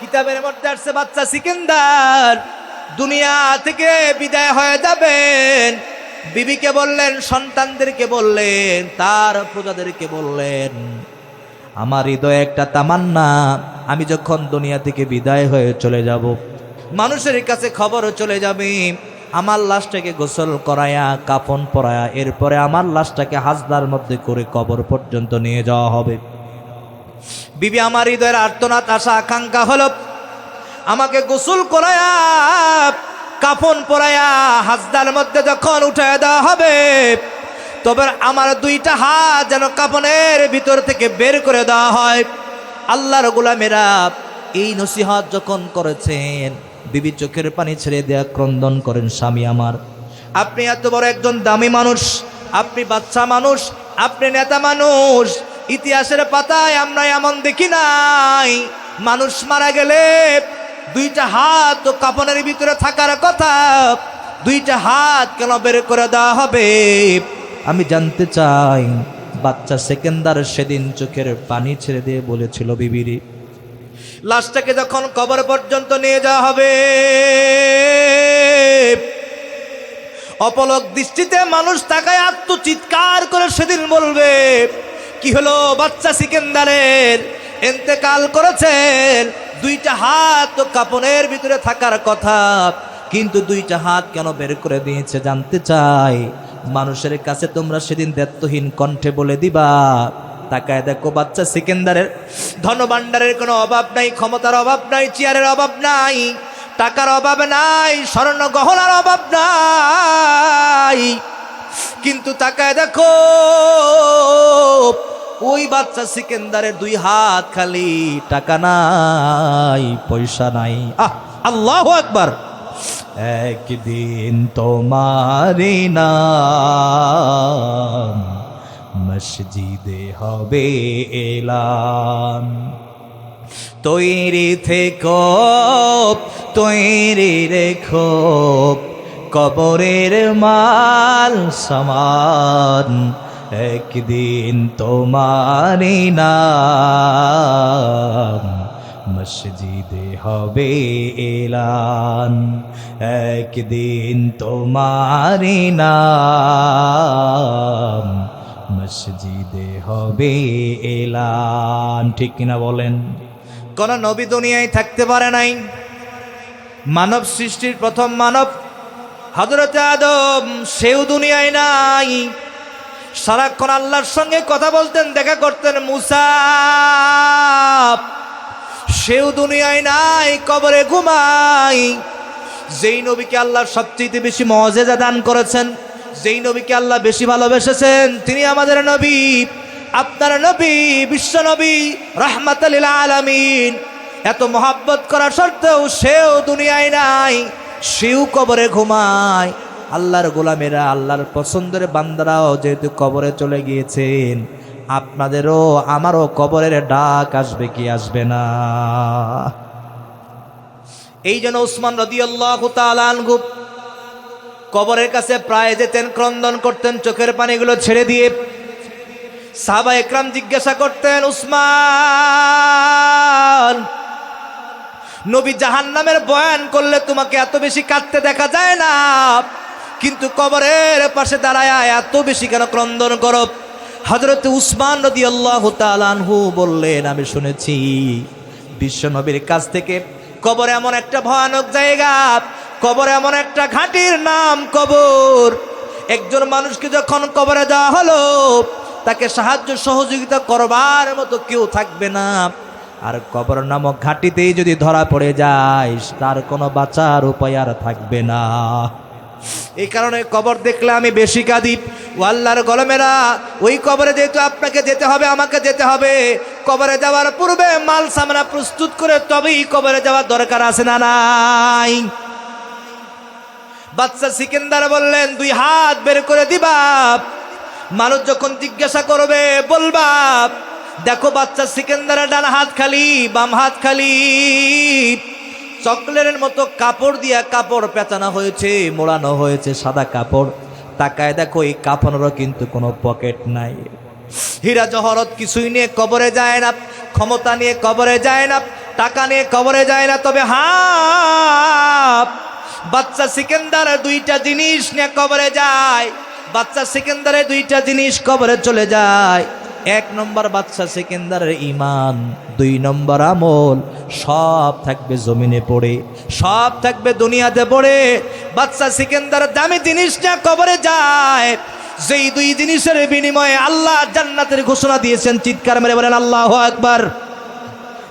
কিতাবের মধ্যে আসছে, বাচ্চা সিকেন্দার, দুনিয়া থেকে বিদায় হয়ে যাবেন। বিবিকে বললেন, সন্তানদেরকে বললেন, তার প্রজাদেরকে বললেন, আমার হৃদয়ে একটা তামান্না, আমি যখন দুনিয়া থেকে বিদায় হয়ে চলে যাব, মানুষের কাছে খবরও চলে যাবে, আমার লাশটাকে গোসল করায়া, কাফন পরায়া, এরপরে আমার লাশটাকে হাজদার মধ্যে করে কবর পর্যন্ত নিয়ে যাওয়া হবে। বিবি, আমার হৃদয়ের আর্তনাথ আশা, আকাঙ্ক্ষা হলো আমাকে গোসল করায়া, কাফন পরায়া, হাজদার মধ্যে যখন উঠে দেওয়া হবে, তবে আমার দুইটা হাত যেন কাফনের ভিতর থেকে বের করে দেওয়া হয়। আল্লাহর গোলামেরা এই নসিহত যখন করেছেন বিবি চোখের পানি ছেড়ে দেয়া ক্রন্দন করেন, স্বামী আমার। আপনি এত বড় একজন দামি মানুষ, আপনি বাচ্চা মানুষ, আপনি নেতা মানুষ ইতিহাসের পাতায় আমরা এমন দেখি নাই। মানুষ মারা গেলে দুইটা হাত তো কাপনের ভিতরে থাকার কথা, দুইটা হাত কেন বের করে দেওয়া হবে? আমি জানতে চাই, বাচ্চা সেকেন্দার সেদিন চোখের পানি ছেড়ে দিয়ে বলেছিল বিবিরি, লাশটাকে যখন কবর পর্যন্ত নিয়ে যাওয়া হবে। অপলক দৃষ্টিতে মানুষ তাকায় আত্মচিৎকার করে সেদিন বলবে কি হলো বাচ্চা সিকেন্দারের? এতেকাল করেছেন। দুইটা হাত তো কাপনের ভিতরে থাকার কথা, কিন্তু দুইটা হাত কেন বের করে দিয়েছে জানতে চাই। মানুষের কাছে তোমরা সেদিন দায়িত্বহীন কণ্ঠে বলে দিবা। তাকায় দেখো বাচ্চা সিকেন্দারের। ধনভাণ্ডারের কোনো অভাব নাই, ক্ষমতার অভাব নাই, চেয়ারের অভাব নাই, টাকার অভাব নাই, স্বর্ণ গহনার অভাব নাই। কিন্তু তাকায় দেখো ওই বাচ্চা সিকেন্দারের দুই হাত খালি, টাকা নাই, পয়সা নাই। আহ, আল্লাহ একবার একদিন তোমারি নাম মসজিদে হবে এলান তৈরি থেকো, তৈরি রেখো, কবরের মাল সমান। একদিন তোমারি নাম মসজিদে হবে এলান। একদিন তোমারি নাম মসজিদে হবে এলান। ঠিক কিনা বলেন? কোন নবী দুনিয়ায় থাকতে পারে নাই। মানব সৃষ্টির প্রথম মানব হজরত আদম, সেও দুনিয়ায় নাই। সারাক্ষণ আল্লাহর সঙ্গে কথা বলতেন, দেখা করতেন, মুসা, সেও দুনিয়ায় নাই, কবরে ঘুমাই। যেই নবীকে আল্লাহ সবচেয়ে বেশি মজেজা দান করেছেন, যেই নবীকে আল্লাহ বেশি ভালোবেসেছেন, তিনি আমাদের নবী, আপনার নবী, বিশ্ব নবী রহমাতাল আলামিন। এত মহাব্বত করার সত্ত্বেও সেও দুনিয়ায় নাই, সেও কবরে ঘুমায়। আল্লাহর গোলামেরা, আল্লাহর পছন্দের বান্দারাও যেহেতু কবরে চলে গিয়েছেন, আপনাদেরও, আমারও কবরের ডাক আসবে কি আসবে না? এই জন্য উসমান রদি আল্লাহ কবরের কাছে প্রায় যেতেন, ক্রন্দন করতেন, চোখের পানিগুলো ছেড়ে দিয়ে সাহাবা একরাম জিজ্ঞাসা করতেন, উসমান, নবী জাহান নামের বয়ান করলে তোমাকে এত বেশি কাঁদতে দেখা যায় না? কিন্তু কবরের পাশে দাঁড়ায় এত বেশি কেন ক্রন্দন করো হজরত উসমান নদী আল্লাহ তালানহু বললেন, আমি শুনেছি বিশ্ব নবীর কাছ থেকে কবর এমন একটা ভয়ানক জায়গা, কবর এমন একটা ঘাটির নাম কবর। একজন মানুষকে যখন কবরে দেওয়া হলো, তাকে সাহায্য সহযোগিতা করবার মতো কেউ থাকবে না। আর কবর নামক ঘাটিতেই যদি ধরা পড়ে যায়, তার কোনো বাঁচার উপায় আর থাকবে না। এই কারণে কবর দেখলে আমি বেশি কাঁদি। ও আল্লাহর গলমেরা, ওই কবরে যেহেতু আপনাকে যেতে হবে, আমাকে যেতে হবে। কবরে যাওয়ার পূর্বে মাল সামনা প্রস্তুত করে তবেই কবরে যাওয়ার দরকার আছে না নাই? বাচ্চা সিকেন্দার বললেন, দুই হাত বের করে দিবা মানুষ যখন জিজ্ঞাসা করবে বলবা দেখো বাচ্চা সিকেন্দারের ডান হাত খালি, বাম হাত খালি। চকলেটের মতো কাপড় দিয়া কাপড় পেঁচানো হয়েছে, মোড়ানো হয়েছে সাদা কাপড়। তাকায় দেখো, এই কাপড়েরও কিন্তু কোনো পকেট নাই। হীরা জহরত কিছুই নিয়ে কবরে যায় না, ক্ষমতা নিয়ে কবরে যায় না, টাকা নিয়ে কবরে যায় না, তবে হাফ বাচ্চা সিকেন্দার দুইটা জিনিস নিয়ে কবরে যায়, বাচ্চা সিকেন্দারে দুইটা জিনিস কবরে চলে যায়। এক নম্বর বাচ্চা সেকেন্দারের ইমান দুই নম্বর আমল, সব থাকবে জমিনে পড়ে, সব থাকবে দুনিয়াতে পড়ে। বাচ্চা সিকেন্দার দামি জিনিসটা কবরে যায়, যেই দুই জিনিসের বিনিময়ে আল্লাহ জান্নাতের ঘোষণা দিয়েছেন, চিৎকার মেরে বলেন, আল্লাহ আকবার।